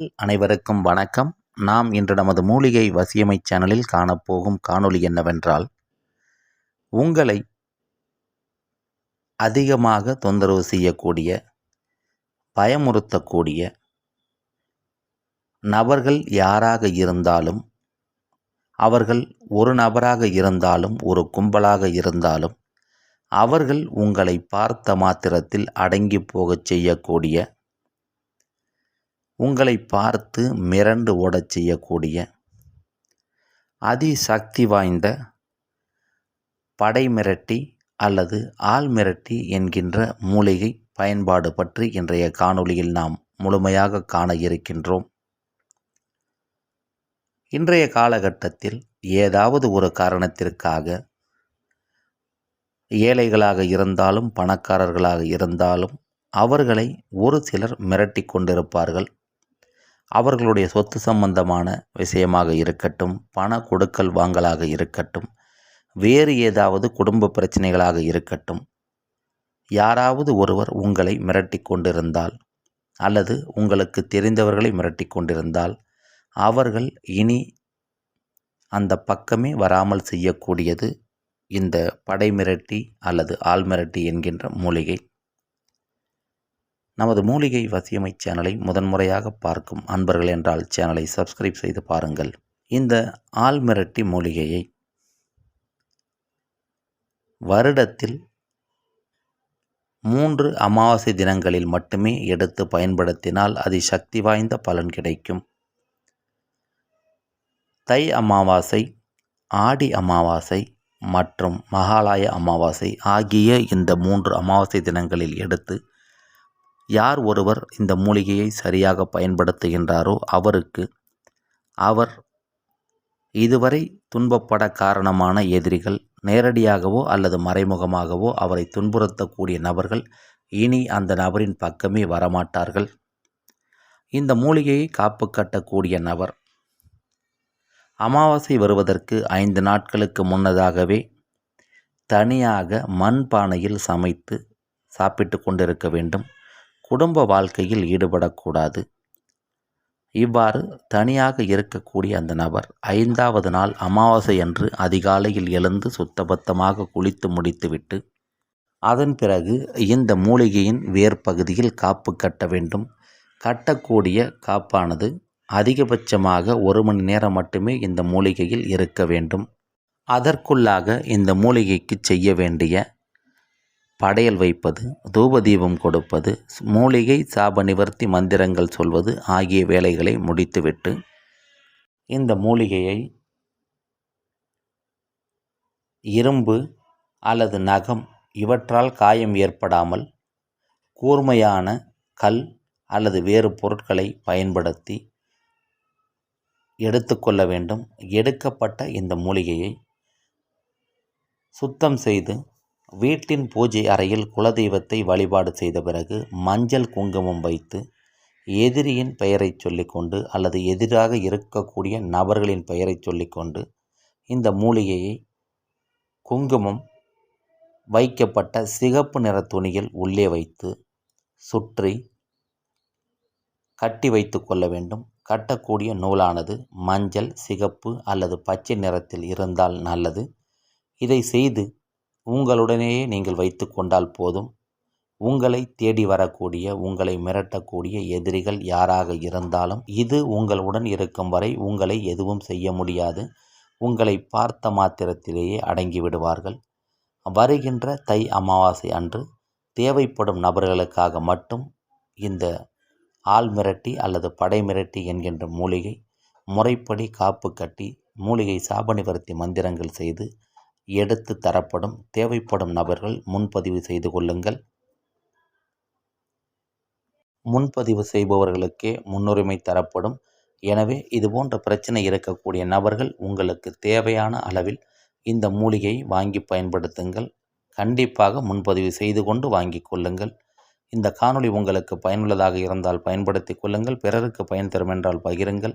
அனைவருக்கும் வணக்கம். நாம் இன்று நமது மூலிகை வசியமை சேனலில் காணப்போகும் காணொளி என்னவென்றால் உங்களை அதிகமாக தொந்தரவு செய்யக்கூடிய பயமுறுத்தக்கூடிய நபர்கள் யாராக இருந்தாலும் அவர்கள் ஒரு நபராக இருந்தாலும் ஒரு கும்பலாக இருந்தாலும் அவர்கள் உங்களை பார்த்த மாத்திரத்தில் அடங்கி போகச் செய்யக்கூடிய உங்களை பார்த்து மிரண்டு ஓடச் செய்யக்கூடிய அதிசக்தி வாய்ந்த படை மிரட்டி அல்லது ஆள் மிரட்டி என்கின்ற மூலிகை பயன்பாடு பற்றி இன்றைய காணொளியில் நாம் முழுமையாக காண இருக்கின்றோம். இன்றைய காலகட்டத்தில் ஏதாவது ஒரு காரணத்திற்காக ஏழைகளாக இருந்தாலும் பணக்காரர்களாக இருந்தாலும் அவர்களை ஒரு சிலர் மிரட்டி கொண்டிருப்பார்கள். அவர்களுடைய சொத்து சம்பந்தமான விஷயமாக இருக்கட்டும் பண கொடுக்கல் வாங்கலாக இருக்கட்டும் வேறு ஏதாவது குடும்ப பிரச்சனைகளாக இருக்கட்டும் யாராவது ஒருவர் உங்களை மிரட்டி கொண்டிருந்தால் அல்லது உங்களுக்கு தெரிந்தவர்களை மிரட்டி கொண்டிருந்தால் அவர்கள் இனி அந்த பக்கமே வராமல் செய்யக்கூடியது இந்த படை மிரட்டி அல்லது ஆள் மிரட்டி என்கின்ற மூலிகை. நமது மூலிகை வசியமை சேனலை முதன்முறையாக பார்க்கும் அன்பர்கள் என்றால் சேனலை சப்ஸ்கிரைப் செய்து பாருங்கள். இந்த ஆல்மிரட்டி மூலிகையை வருடத்தில் மூன்று அமாவாசை தினங்களில் மட்டுமே எடுத்து பயன்படுத்தினால் அதி சக்தி வாய்ந்த பலன் கிடைக்கும். தை அமாவாசை ஆடி அமாவாசை மற்றும் மகாலய அமாவாசை ஆகிய இந்த மூன்று அமாவாசை தினங்களில் எடுத்து யார் ஒருவர் இந்த மூலிகையை சரியாக பயன்படுத்துகின்றாரோ அவருக்கு அவர் இதுவரை துன்பப்பட காரணமான எதிரிகள் நேரடியாகவோ அல்லது மறைமுகமாகவோ அவரை துன்புறுத்தக்கூடிய நபர்கள் இனி அந்த நபரின் பக்கமே வரமாட்டார்கள். இந்த மூலிகையை காப்பு கட்டக்கூடிய நபர். அமாவாசை வருவதற்கு ஐந்து நாட்களுக்கு முன்னதாகவே தனியாக மண் பானையில் சமைத்து சாப்பிட்டு கொண்டிருக்க வேண்டும். குடும்ப வாழ்க்கையில் ஈடுபடக்கூடாது. இவ்வாறு தனியாக இருக்கக்கூடிய அந்த நபர் ஐந்தாவது நாள் அமாவாசை அன்று அதிகாலையில் எழுந்து சுத்தபத்தமாக குளித்து முடித்துவிட்டு அதன் பிறகு இந்த மூலிகையின் வேர்பகுதியில் காப்பு கட்ட வேண்டும். கட்டக்கூடிய காப்பானது அதிகபட்சமாக ஒரு மணி நேரம் மட்டுமே இந்த மூலிகையில் இருக்க வேண்டும். அதற்குள்ளாக இந்த மூலிகைக்கு செய்ய வேண்டிய படையல் வைப்பது தூபதீபம் கொடுப்பது மூலிகை சாப நிவர்த்தி மந்திரங்கள் சொல்வது ஆகிய வேலைகளை முடித்துவிட்டு இந்த மூலிகையை இரும்பு அல்லது நகம் இவற்றால் காயம் ஏற்படாமல் கூர்மையான கல் அல்லது வேறு பொருட்களை பயன்படுத்தி எடுத்துக்கொள்ள வேண்டும். எடுக்கப்பட்ட இந்த மூலிகையை சுத்தம் செய்து வீட்டின் பூஜை அறையில் குலதெய்வத்தை வழிபாடு செய்த பிறகு மஞ்சள் குங்குமம் வைத்து எதிரியின் பெயரை சொல்லிக்கொண்டு அல்லது எதிராக இருக்கக்கூடிய நபர்களின் பெயரை சொல்லிக்கொண்டு இந்த மூலிகையை குங்குமம் வைக்கப்பட்ட சிகப்பு நிற துணியில் உள்ளே வைத்து சுற்றி கட்டி வைத்து கொள்ள வேண்டும். கட்டக்கூடிய நூலானது மஞ்சள் சிகப்பு அல்லது பச்சை நிறத்தில் இருந்தால் நல்லது. இதை செய்து உங்களுடனேயே நீங்கள் வைத்து கொண்டால் போதும். உங்களை தேடி வரக்கூடிய உங்களை மிரட்டக்கூடிய எதிரிகள் யாராக இருந்தாலும் இது உங்களுடன் இருக்கும் வரை உங்களை எதுவும் செய்ய முடியாது. உங்களை பார்த்த மாத்திரத்திலேயே அடங்கி விடுவார்கள். வருகின்ற தை அமாவாசை அன்று தேவைப்படும் நபர்களுக்காக மட்டும் இந்த ஆள் மிரட்டி அல்லது படை மிரட்டி என்கின்ற மூலிகை முறைப்படி காப்பு கட்டி மூலிகை சாப நிவர்த்தி மந்திரங்கள் செய்து எடுத்து தரப்படும் தேவைப்படும் நபர்கள் முன்பதிவு செய்து கொள்ளுங்கள். முன்பதிவு செய்பவர்களுக்கே முன்னுரிமை தரப்படும். எனவே இதுபோன்ற பிரச்சனை இருக்கக்கூடிய நபர்கள் உங்களுக்கு தேவையான அளவில் இந்த மூலிகையை வாங்கி பயன்படுத்துங்கள். கண்டிப்பாக முன்பதிவு செய்து கொண்டு வாங்கி கொள்ளுங்கள். இந்த காணொளி உங்களுக்கு பயனுள்ளதாக இருந்தால் பயன்படுத்தி கொள்ளுங்கள். பிறருக்கு பயன் தரும் என்றால் பகிருங்கள்.